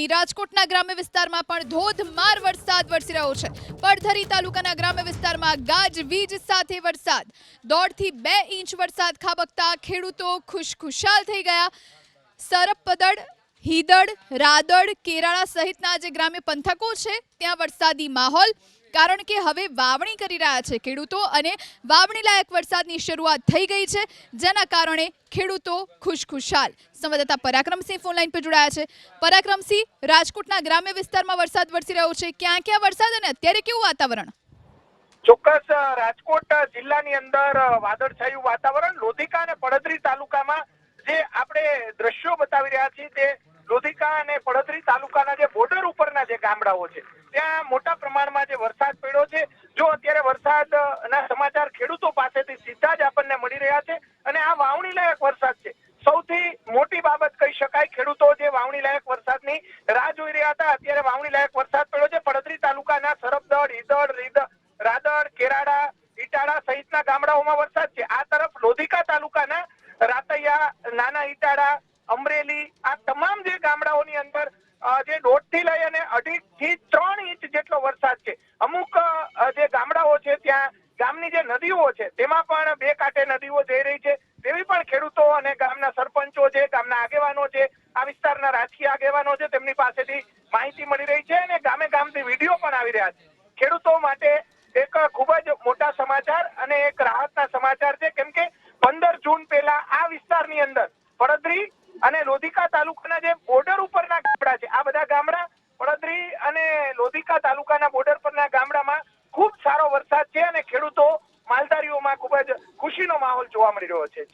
રાજ્યની રાજકોટના ગ્રામ્ય વિસ્તારમાં પણ ધોધમાર વરસાદ વરસી રહ્યો છે. પડધરી તાલુકાના ગ્રામ્ય વિસ્તારમાં ગાજવીજ સાથે વરસાદ. દોઢથી બે ઇંચ વરસાદ ખાબકતા ખેડૂતો ખુશખુશાલ થઈ ગયા. સરપદડ હીદડ રાદડ કેરાળા સહિતના જે ગ્રામ્ય પંથકો છે, ત્યાં વરસાદી માહોલ કારણ કે હવે વાવણી કરી રહ્યા છે ખેડૂતો અને વાવણી લાયક વરસાદની શરૂઆત થઈ ગઈ છે, જેના કારણે ખેડૂતો ખુશખુશાલ. સંવાદદાતા પરાક્રમસિંહ ફોન લાઈન પર જોડાયા છે. પરાક્રમસિંહ, રાજકોટના ગ્રામ્ય વિસ્તારમાં વરસાદ વરસી રહ્યો છે. ક્યાં ક્યાં વરસાદ અને અત્યારે કેવું વાતાવરણ? ચોક્કસ રાજકોટ જિલ્લાની અંદર વાદળછાયું વાતાવરણ. લોધિકા અને પડદરી તાલુકામાં જે આપણે દ્રશ્યો બતાવી રહ્યા છીએ તે લોધિકા અને પડધરી તાલુકાના જે બોર્ડર ઉપરના જે ગામડાઓ છે ત્યાં મોટા પ્રમાણમાં જે વરસાદ પડ્યો છે. જો અત્યારે વરસાદ અ, ના સમાચાર ખેડૂતો પાસેથી સીધા જ આપણને મળી રહ્યા છે અને આ વાવણી લાયક વરસાદ છે. સૌથી મોટી બાબત કહી શકાય ખેડૂતો જે વાવણી લાયક વરસાદની રાહ જોઈ રહ્યા હતા અત્યારે વાવણી લાયક વરસાદ પડ્યો છે. પડદરી તાલુકાના સરપદળ ઈદળ રીદ રાદડ કેરાડા ઈટાળા સહિતના ગામડાઓમાં વરસાદ છે. આ તરફ લોધિકા તાલુકાના રાતૈયા નાના ઈટાળા અમરેલી, આ તમામ જે ગામડાઓની અંદર જે દોઢથી લઈ અને અઢી થી ત્રણ ઇંચ જેટલો વરસાદ છે. અમુક જે ગામડાઓ છે ત્યાં ગામની જે નદીઓ છે, તેમાં પણ બે કાંઠે નદીઓ જઈ રહી છે. તેવી પણ ખેડૂતો અને ગામના સરપંચો છે, ગામના આગેવાનો છે, આ વિસ્તારના રાજકીય આગેવાનો છે, તેમની પાસેથી માહિતી મળી રહી છે અને ગામે ગામથી વીડિયો પણ આવી રહ્યા છે. ખેડૂતો માટે એક ખૂબ જ મોટા સમાચાર અને એક રાહતના સમાચાર છે, કેમ કે પંદર જૂન પહેલા આ વિસ્તારની અંદર પડદરી અને લોધિકા તાલુકાના જે બોર્ડર ઉપરના ગામડા છે. આ બધા ગામડા પડદરી અને લોધિકા તાલુકાના બોર્ડર પરના ગામડામાં ખૂબ સારો વરસાદ છે અને ખેડૂતો માલધારીઓમાં ખૂબ જ ખુશીનો માહોલ જોવા મળી રહ્યો છે.